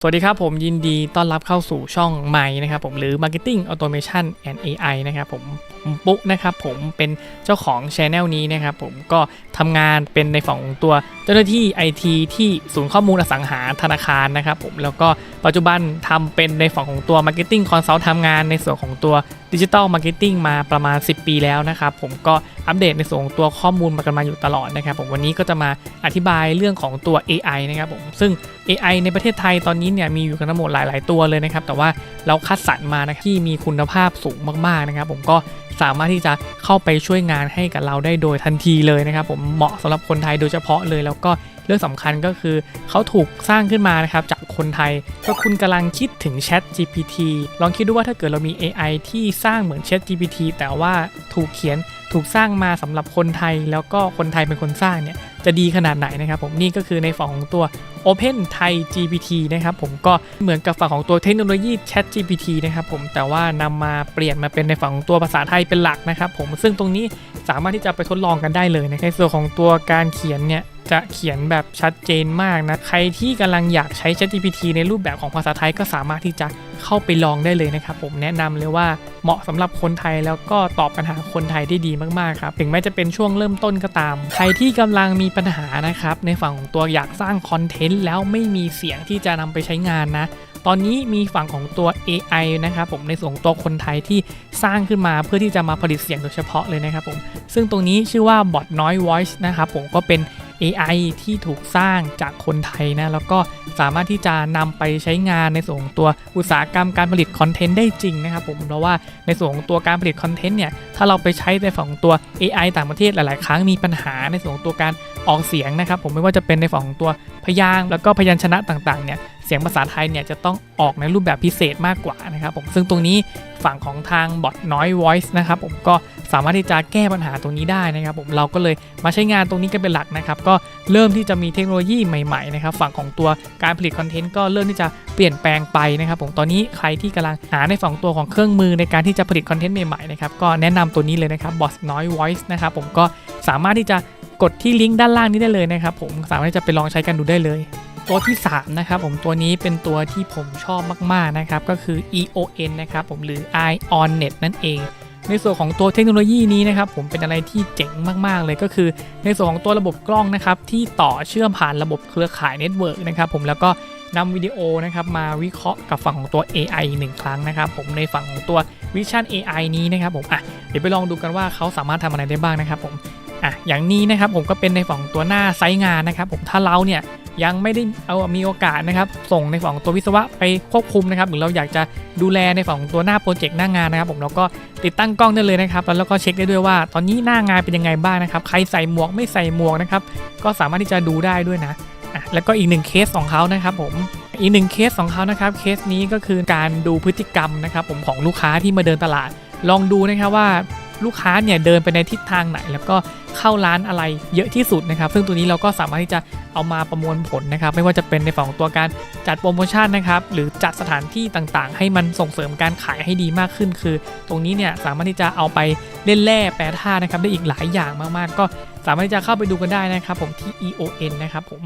สวัสดีครับ ผมยินดีต้อนรับเข้าสู่ช่องใหม่นะครับผมหรือ Marketing Automation and AI นะครับผมผมปุ๊กนะครับผมเป็นเจ้าของช ANNEL นี้นะครับผมก็ทำงานเป็นในฝั่งของตัวเจ้าหน้าที่ IT ที่ศูนย์ข้อมูลอสังหาธนาคารนะครับผมแล้วก็ ปัจจุบันทำเป็นในฝั่งของตัว Marketing Consult ทำงานในส่วนของตัว Digital Marketing มาประมาณ 10 ปีแล้วนะครับ ผมก็อัปเดตในส่วนของตัวข้อมูลมากันมาอยู่ตลอดนะครับ ผมวันนี้ก็จะมาอธิบายเรื่องของตัว AI นะครับผมซึ่ง AI ในประเทศไทยตอนนี้เนี่ยมีอยู่กันทั้งหมดหลาย ๆ ตัวเลยนะครับ แต่ว่าเราคัดสรรมานะที่มีคุณภาพสูงมาก ๆ นะครับ ผมก็สามารถที่จะเข้าไปช่วยงานให้กับเราได้โดยทันทีเลยนะครับ ผมเหมาะสำหรับคนไทยโดยเฉพาะเลยแล้วก็ เรื่องสำคัญก็คือเขาถูกสร้างขึ้นมานะครับจากคนไทย ก็คุณกำลังคิดถึง Chat GPT ลองคิดดูว่าถ้าเกิดเรามี AI ที่สร้างเหมือน Chat GPT แต่ว่าถูกเขียนถูกสร้างมาสำหรับคนไทย แล้วก็คนไทยเป็นคนสร้างเนี่ยจะดีขนาดไหนนะครับผมนี่ก็คือในฝั่งของตัว Open Thai GPT นะครับผมก็เหมือนกับฝั่งของตัวเทคโนโลยี Chat GPT นะครับผมแต่ว่านำมาเปลี่ยนมาเป็นในฝั่งของตัวภาษาไทยเป็นหลักนะครับผมซึ่งตรงนี้สามารถที่จะไปทดลองกันได้เลยนะในส่วนของตัวการเขียนเนี่ย จะเขียนแบบชัดเจนมากนะ ใครที่กำลังอยากใช้ Chat GPT ในรูปแบบของภาษาไทยก็สามารถที่จะเข้าไปลองได้เลยนะครับผมแนะนำเลยว่าเหมาะสำหรับคนไทยแล้วก็ตอบปัญหาคนไทยได้ดีมากๆครับ ถึงแม้จะเป็นช่วงเริ่มต้นก็ตาม ใครที่กำลังมีปัญหานะครับในฝั่งของตัวอยากสร้างคอนเทนต์แล้วไม่มีเสียงที่จะนำไปใช้งานนะตอนนี้มีฝั่งของตัว AI นะครับผมในส่วนของตัวคนไทยที่สร้างขึ้นมาเพื่อที่จะมาผลิตเสียงโดยเฉพาะเลยนะครับผมซึ่งตรงนี้ชื่อว่า Bot Noise Voice นะครับผมก็เป็น AI ที่ถูกสร้างจากคนไทยนะแล้วก็สามารถที่จะนำไปใช้งานในส่วนของตัวอุตสาหกรรมการผลิตคอนเทนต์ได้จริงนะครับผมเพราะว่าในส่วนของตัวการผลิตคอนเทนต์เนี่ยถ้าเราไปใช้ในฝั่งตัว AI ต่างประเทศหลาย ๆ ครั้งมีปัญหาในส่วนของตัวการออกเสียงนะครับผมไม่ว่าจะเป็นในฝั่งของตัวพยางแล้วก็พยัญชนะต่าง ๆ เนี่ย เสียงภาษาไทยเนี่ยจะต้องออกในรูปแบบพิเศษมากกว่านะครับผมซึ่งตรงนี้ฝั่งของทาง Bot Noise Voice นะครับผมก็สามารถที่จะแก้ปัญหาตรงนี้ได้นะครับผมเราก็เลยมาใช้งานตรงนี้กันเป็นหลักนะครับก็เริ่มที่จะมีเทคโนโลยีใหม่ๆนะครับฝั่งของตัวการผลิตคอนเทนต์ก็เริ่มที่จะเปลี่ยนแปลงไปนะครับผมตอนนี้ใครที่กำลังหาในฝั่งตัวของเครื่องมือในการที่จะผลิตคอนเทนต์ใหม่ๆนะครับก็แนะนำตัวนี้เลยนะครับ Bot Noise Voice นะครับผมก็สามารถที่จะกดที่ลิงก์ด้านล่างนี้ได้เลยนะครับผมสามารถที่จะไปลองใช้กันดูได้เลย ตัวที่ 3 นะครับผมตัวนี้เป็นตัวที่ผมชอบมาก ๆ นะครับ ก็คือ EON นะครับผมหรือ IONNET นั่นเอง ในส่วนของตัวเทคโนโลยีนี้นะครับผมเป็นอะไรที่เจ๋งมาก ๆ เลยก็คือ ในส่วนของตัวระบบกล้องนะครับที่ต่อเชื่อมผ่านระบบเครือข่ายเน็ตเวิร์กนะครับผมแล้วก็นำวิดีโอนะครับมาวิเคราะห์กับฝั่งของตัว AI หนึ่งครั้งนะครับผมในฝั่งของตัว Vision AI นี้นะครับผมอะเดี๋ยวไปลองดูกันว่าเขาสามารถทำอะไรได้บ้างนะครับผมอะอย่างนี้นะครับผมก็เป็นในฝั่งของตัวหน้าไซต์งานนะครับผมถ้าเราเนี่ย ยังไม่ได้เอามีโอกาสนะครับส่งในฝั่งของตัววิศวะไปควบคุมนะครับหรือเราอยากจะดูแลในฝั่งของตัวหน้าโปรเจกต์หน้างานนะครับผมเราก็ติดตั้งกล้องได้เลยนะครับแล้วก็เช็คได้ด้วยว่า ตอนนี้หน้างานเป็นยังไงบ้างนะครับใครใส่หมวกไม่ใส่หมวกนะครับก็สามารถที่จะดูได้ด้วยนะแล้วก็อีกหนึ่งเคสของเขานะครับผมอีกหนึ่งเคสของเขานะครับเคสนี้ก็คือการดูพฤติกรรมนะครับผมของลูกค้าที่มาเดินตลาด ลองดูนะครับว่า ลูกค้าเนี่ยเดินไปในทิศทางไหน แล้วก็เข้าร้านอะไรเยอะที่สุดนะครับ ซึ่งตัวนี้เราก็สามารถที่จะเอามาประมวลผลนะครับ ไม่ว่าจะเป็นในฝั่งของตัวการจัดโปรโมชั่นนะครับ หรือจัดสถานที่ต่างๆ ให้มันส่งเสริมการขายให้ดีมากขึ้น คือ ตรงนี้เนี่ยสามารถที่จะเอาไปเล่นแร่แปรธาตุนะครับ ได้อีกหลายอย่างมากๆ ก็สามารถที่จะเข้าไปดูกันได้นะครับ ผมที่ EON นะครับผม